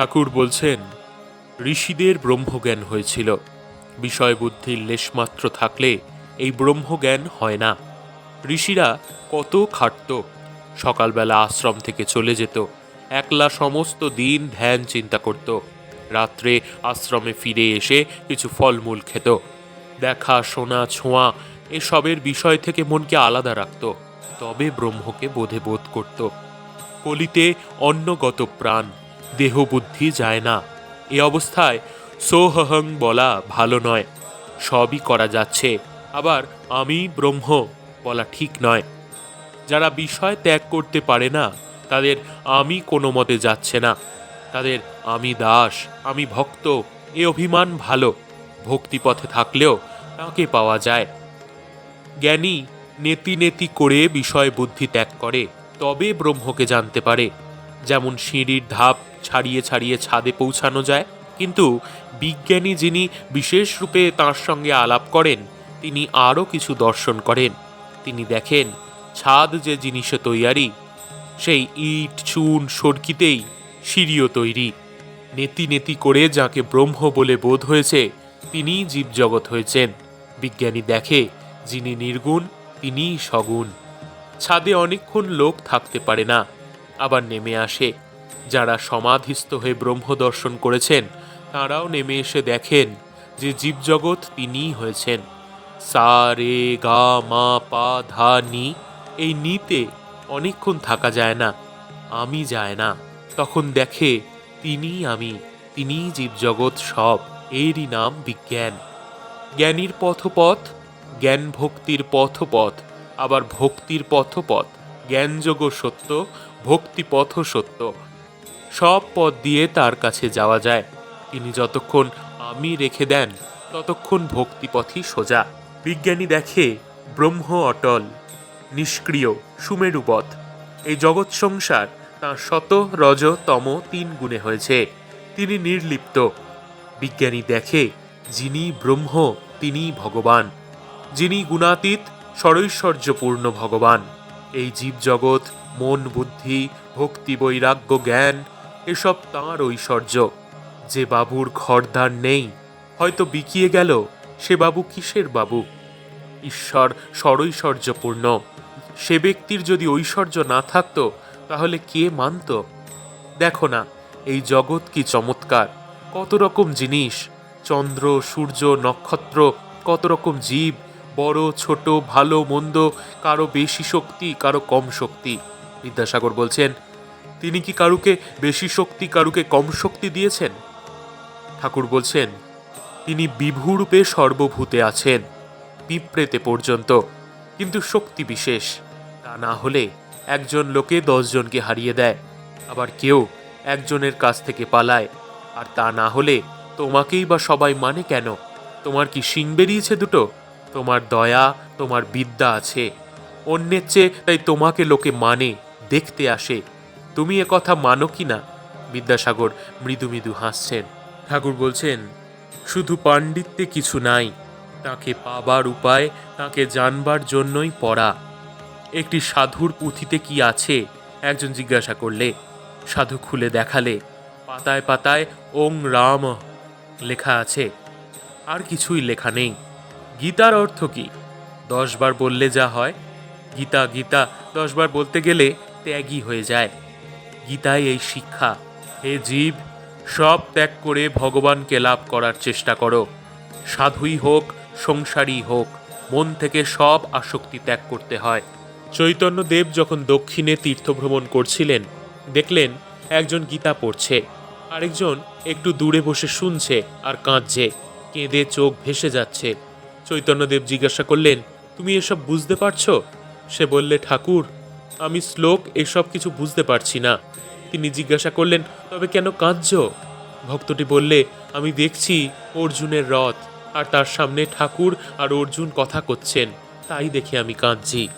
ঠাকুর বলছেন, ঋষিদের ব্রহ্মজ্ঞান হয়েছিল। বিষয় বুদ্ধির লেশমাত্র থাকলে এই ব্রহ্মজ্ঞান হয় না। ঋষিরা কত খাটত, সকালবেলা আশ্রম থেকে চলে যেত, একলা সমস্ত দিন ধ্যান চিন্তা করত। রাত্রে আশ্রমে ফিরে এসে কিছু ফলমূল খেত। দেখা, শোনা, ছোঁয়া, এসবের বিষয় থেকে মনকে আলাদা রাখত। তবে ব্রহ্মকে বোধে বোধ করত। কলিতে অন্নগত প্রাণ দেহ বুদ্ধি যায় না। এ অবস্থায় সোহহং বলা ভালো নয়। সবই করা যাচ্ছে। আবার আমি ব্রহ্ম বলা ঠিক নয়। যারা বিষয় ত্যাগ করতে পারে না, তাদের আমি কোনো মতে যাচ্ছে না। তাদের আমি দাস, আমি ভক্ত, এ অভিমান ভালো। ভক্তিপথে থাকলেও তাকে পাওয়া যায়। জ্ঞানী নেতি নেতি করে বিষয় বুদ্ধি ত্যাগ করে, তবে ব্রহ্মকে জানতে পারে। যেমন সিঁড়ির ধাপ ছাড়িয়ে ছাড়িয়ে ছাদে পৌঁছানো যায়। কিন্তু বিজ্ঞানী যিনি বিশেষ রূপে তাঁর সঙ্গে আলাপ করেন, তিনি আরও কিছু দর্শন করেন। তিনি দেখেন, ছাদ যে জিনিসে তৈয়ারি, সেই ইট, চুন, সরকিতেই সিঁড়িও তৈরি। নেতি নেতি করে যাকে ব্রহ্ম বলে বোধ হয়েছে তিনিই জীবজগৎ হয়েছেন। বিজ্ঞানী দেখে, যিনি নির্গুণ, তিনিই সগুণ। ছাদে অনেকক্ষণ লোক থাকতে পারে না। আবার নেমে আসে। যারা সমাধিস্থ হয়ে ব্রহ্ম দর্শন করেছেন, তারাও নেমে এসে দেখেন যে জীবজগৎ তিনিই হয়েছেন। সা, রে, গা, মা, পা, ধা, নি, এই নিতে অনেকক্ষণ থাকা যায় না, আমি যায় না। তখন দেখে, তিনিই আমি, তিনিই জীবজগৎ সব, এরই নাম বিজ্ঞান। জ্ঞানীর পথপথ, জ্ঞান ভক্তির পথপথ, আবার ভক্তির পথপথ জ্ঞানযোগ সত্য ভক্তি পথ সত্য। সব পথ দিয়ে তার কাছে যাওয়া যায়। তিনি যতক্ষণ আমি রেখে দেন, ততক্ষণ ভক্তিপথই সোজা। বিজ্ঞানী দেখে ব্রহ্ম অটল, নিষ্ক্রিয় সুমেরুবধ এই জগৎ সংসার তাঁর শত রজ তম তিন গুণে হয়েছে। তিনি নির্লিপ্ত। বিজ্ঞানী দেখে যিনি ব্রহ্ম, তিনি ভগবান। যিনি গুণাতীত, সরৈশ্বর্যপূর্ণ ভগবান। এই জীবজগৎ, মন বুদ্ধি, ভক্তি বৈরাগ্য জ্ঞান এসব তাঁর ঐশ্বর্য। যে বাবুর ঘরদার নেই, হয়তো বিকিয়ে গেল, সে বাবু কিসের বাবু? ঈশ্বর সরৈশ্বর্যপূর্ণ। সে ব্যক্তির যদি ঐশ্বর্য না থাকতো, তাহলে কে মানত? দেখো না, এই জগৎ কি চমৎকার। কত রকম জিনিস, চন্দ্র, সূর্য, নক্ষত্র, কত রকম জীব, বড়, ছোট, ভালো, মন্দ, কারও বেশি শক্তি, কারও কম শক্তি। বিদ্যাসাগর বলছেন তিনি কি কারুকে বেশি শক্তি, কারুকে কম শক্তি দিয়েছেন? ঠাকুর বলছেন, তিনি বিভুরূপে সর্বভূতে আছেন, পিঁপড়েতে পর্যন্ত, কিন্তু শক্তি বিশেষ। তা না হলে একজন লোকে দশজনকে হারিয়ে দেয়, আবার কেউ একজনের কাছ থেকে পালায়। আর তা না হলে তোমাকেই বা সবাই মানে কেন? তোমার কি শিং বেরিয়েছে দুটো? তোমার দয়া, তোমার বিদ্যা আছে। অন্যের চেয়ে তাই তোমাকে লোকে মানে দেখতে আসে। তুমি এ কথা মানো কি না? বিদ্যাসাগর মৃদু মৃদু হাসছেন। ঠাকুর বলছেন, শুধু পাণ্ডিত্যে কিছু নাই। তাকে পাবার উপায়, তাকে জানবার জন্যই পড়া। একটি সাধুর পুঁথিতে কি আছে? একজন জিজ্ঞাসা করলে। সাধু খুলে দেখালে। পাতায় পাতায় ওং রাম লেখা আছে। আর কিছুই লেখা নেই। গীতার অর্থ কি? দশবার বললে যা হয়। গীতা গীতা দশবার বলতে গেলে ত্যাগী হয়ে যায়। গীতায় এই শিক্ষা। হে জীব, সব ত্যাগ করে ভগবানকে লাভ করার চেষ্টা করো। সাধুই হোক, সংসারী হোক, মন থেকে সব আসক্তি ত্যাগ করতে হয়। চৈতন্যদেব যখন দক্ষিণে তীর্থভ্রমণ করছিলেন, দেখলেন একজন গীতা পড়ছে। আরেকজন একটু দূরে বসে শুনছে আর কাঁদছে, কেঁদে চোখ ভেসে যাচ্ছে। চৈতন্যদেব জিজ্ঞাসা করলেন, তুমি এসব বুঝতে পারছ? সে বললে, ঠাকুর আমি শ্লোক, এসব কিছু বুঝতে পারছি না। তিনি জিজ্ঞাসা করলেন, তবে কেন কাঁদছ? ভক্তটি বললে, আমি দেখছি অর্জুনের রথ, আর তার সামনে ঠাকুর আর অর্জুন কথা করছেন। তাই দেখে আমি কাঁদছি।